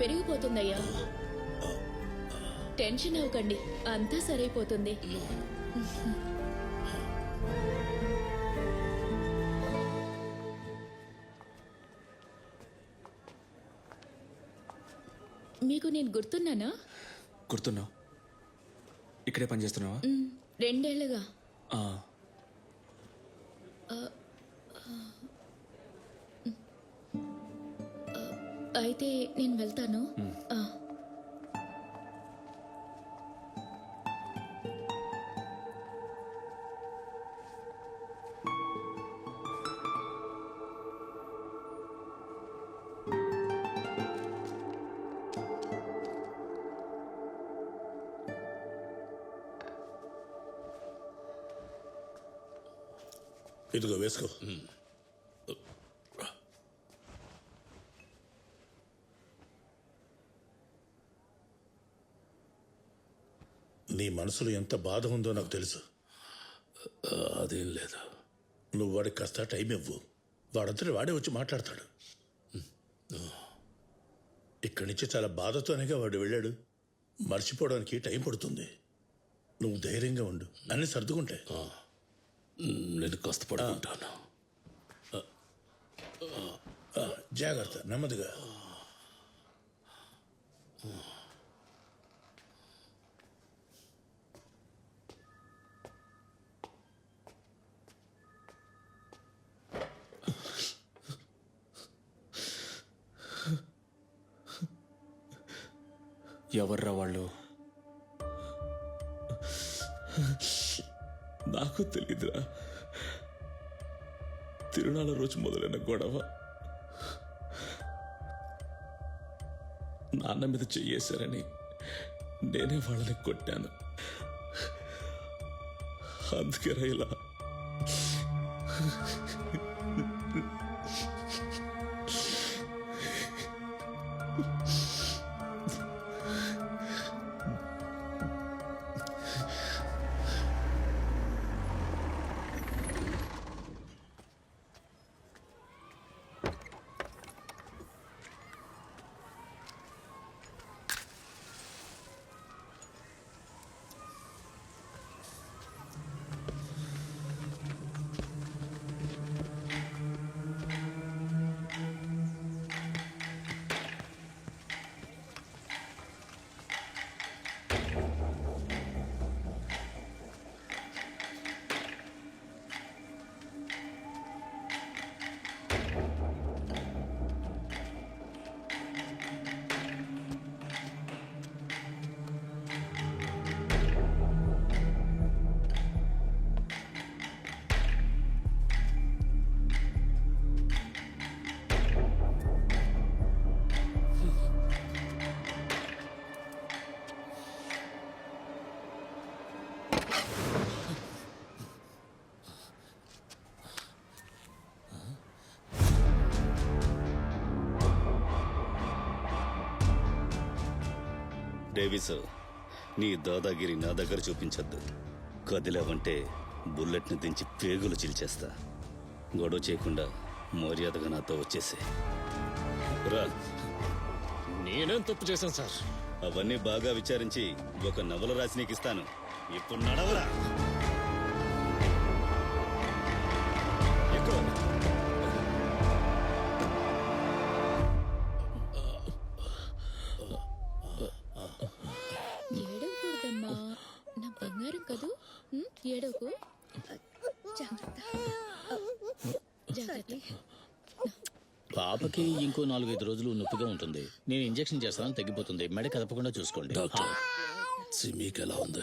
పెరిగిపోతుందయ్యా. Tension అవ్వకండి అంతా సరైపోతుంది. మీకు నేను గుర్తున్నానా? గుర్తున్నావు. ఇక్కడే పని చేస్తున్నావా మ్, రెండేళ్ళుగా అయితే నేను వెళ్తాను. ఆ, ఇదిగో వేసుకో. నీ మనసులో ఎంత బాధ ఉందో నాకు తెలుసు. అదేం లేదు. నువ్వు వాడికి కాస్త టైం ఇవ్వు. వాడంతటి వాడే వచ్చి మాట్లాడతాడు. ఇక్కడి నుంచి చాలా బాధతోనేగా వాడు వెళ్ళాడు. మర్చిపోవడానికి టైం పడుతుంది. నువ్వు ధైర్యంగా ఉండు. అన్ని సర్దుకుంటాయి నేను కాస్త పడుకుంటాను. ఆ, జాగ్రత్త నెమ్మదిగా. ఎవర్రా వాళ్ళు? నాకు తెలీదురా. తిరునాళ్ళ రోజు మొదలైన గొడవ. నాన్న మీద చెయ్యేశారని నేనే వాళ్ళని కొట్టాను. అందుకేరా ఇలా. డేవిస్ నీ దాదాగిరి నా దగ్గర చూపించొద్దు. కదిలావంటే బుల్లెట్ని దించి పేగులు చిల్చేస్తా. గొడవ చేయకుండా మర్యాదగా నాతో వచ్చేసే. రా. నేనేం తప్పు చేశాను సార్? అవన్నీ బాగా విచారించి ఒక నవల రాసి నీకు ఇస్తాను. ఇప్పుడు నడవరా? పాపకి ఇంకో నాలుగైదు రోజులు నొప్పిగా ఉంటుంది. నేను ఇంజెక్షన్ చేస్తాను తగ్గిపోతుంది. మెడ కదపకుండా చూసుకోండి. డాక్టర్ సిమీకి ఎలా ఉంది?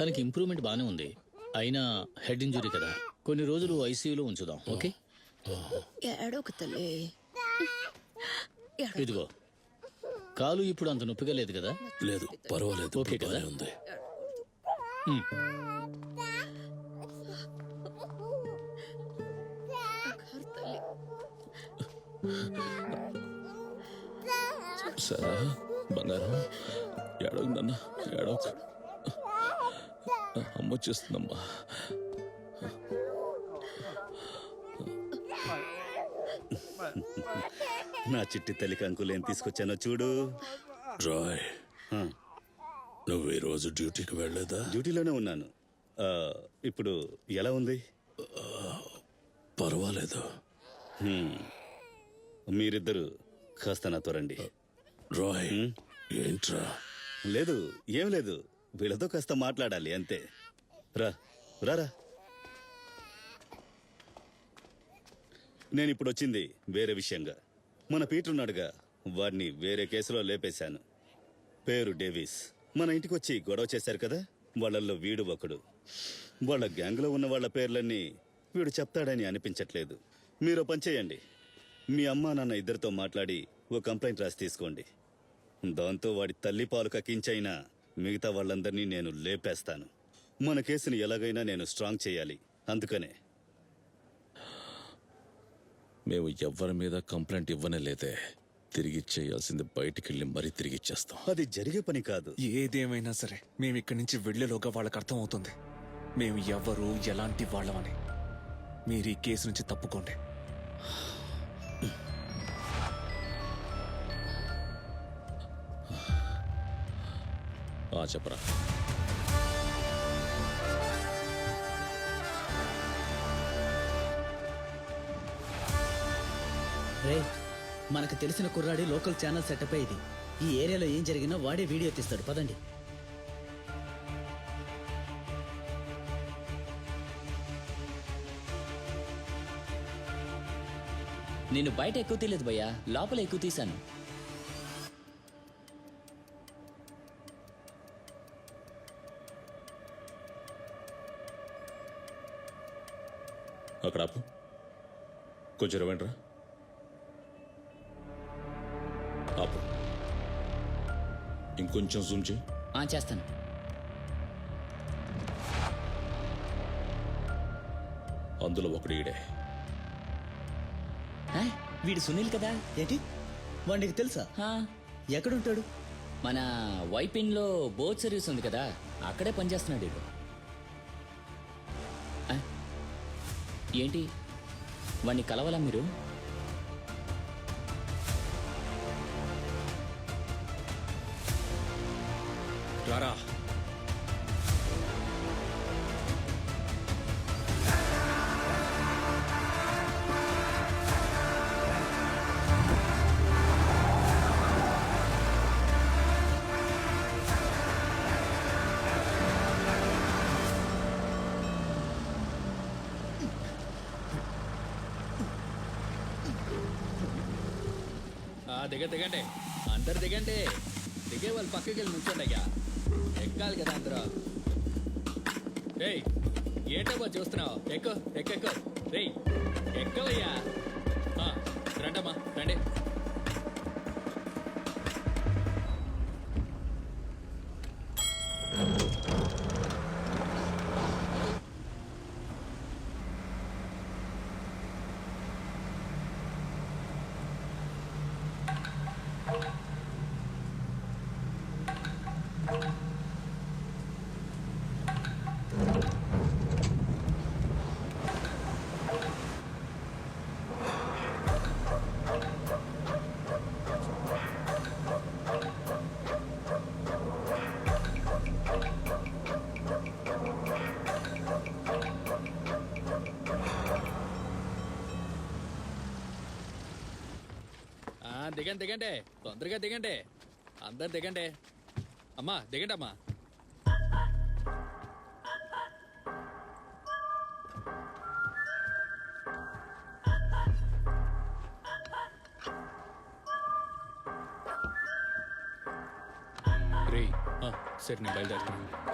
తనకి ఇంప్రూవ్మెంట్ బానే ఉంది. అయినా హెడ్ ఇంజురీ కదా. కొన్ని రోజులు ఐసీయూలో ఉంచుదాం. ఓకే. ఏడోకు తల్లి. ఇదిగో. కాలు ఇప్పుడు అంత నొప్పిగా లేదు కదా? లేదు పర్వాలేదు. ఓకే కదా? ఉంది. సరే బంగారం ఏడవద్దన్నా ఏడవక. అమ్మ వచ్చేస్తుందమ్మా. నా చిట్టి తల్లికి అంకులు ఏం తీసుకొచ్చానో చూడు. రాయ్ నువ్వు ఈరోజు డ్యూటీకి వెళ్ళలేదా? డ్యూటీలోనే ఉన్నాను. ఆ, ఇప్పుడు ఎలా ఉంది? పర్వాలేదు. హ్మ్. మీరిద్దరు కాస్త నాతో రండి. రాయ్ ఏంట్రా? లేదు ఏం లేదు. వీళ్ళతో కాస్త మాట్లాడాలి అంతే. రా రారా నేను ఇప్పుడు వచ్చింది వేరే విషయంగా. మన పీటర్ ఉన్నాడుగా వాడిని వేరే కేసులో లేపేశాను. పేరు డేవిస్. మన ఇంటికి వచ్చి గొడవ చేశారు కదా వాళ్ళల్లో వీడు ఒకడు. వాళ్ళ గ్యాంగ్లో ఉన్న వాళ్ళ పేర్లన్నీ వీడు చెప్తాడని అనిపించట్లేదు. మీరు ఓ పని చేయండి. మీ అమ్మా నాన్న ఇద్దరితో మాట్లాడి ఓ కంప్లైంట్ రాసి తీసుకోండి. దాంతో వాడి తల్లి పాలు కక్కించైనా మిగతా వాళ్ళందరినీ నేను లేపేస్తాను. మన కేసుని ఎలాగైనా నేను స్ట్రాంగ్ చేయాలి. అందుకనే. మేము ఎవ్వరి మీద కంప్లైంట్ ఇవ్వనే లేదే తిరిగి చేయాల్సింది బయటికి వెళ్ళి మరీ తిరిగి ఇచ్చేస్తాం. అది జరిగే పని కాదు. ఏదేమైనా సరే మేము ఇక్కడి నుంచి వెళ్ళేలోగా వాళ్ళకి అర్థమవుతుంది. మేము ఎవరు ఎలాంటి వాళ్ళమని. మీరు ఈ కేసు నుంచి తప్పుకోండి. చెప్పరా. రే మనకు తెలిసిన కుర్రాడి లోకల్ ఛానల్ సెటప్ ఇది? ఈ ఏరియాలో ఏం జరిగినా వాడే వీడియో తీస్తాడు. పదండి. నేను బయట ఎక్కువ తీయలేదు భయ్యా. లోపల ఎక్కువ తీశాను. అక్కడ ఆపు. కొంచెం రవండ్రా ఆపు. ఇంకొంచెం జూమ్ చేయి. ఆ చేస్తాను. అందులో ఒకడు ఈడే. ఆ, వీడు సునీల్ కదా? ఏంటి? వాడికి తెలుసా? ఆ, ఎక్కడుంటాడు? మన వైపిన్లో బోట్ సర్వీస్ ఉంది కదా అక్కడే పనిచేస్తున్నాడు వీడు. ఏంటి? వాణ్ణి కలవాలా మీరు? రారా. దిగ దిగండి. అందరు దిగండి. దిగే వాళ్ళు పక్కకి వెళ్ళి నుంచోండి అయ్యా. ఎక్కాలి కదా అందరూ. ఏయ్ ఏంటమ్మా చూస్తున్నావు? ఎక్కు ఎక్కెక్కు రేయ్ ఎక్కవయ్యా? రండమ్మా రండి. దిగండి దిగండి. తొందరగా దిగండి. అందరు దిగండి. అమ్మా దిగండి అమ్మా. సరే నేను బయలుదేరుతాను.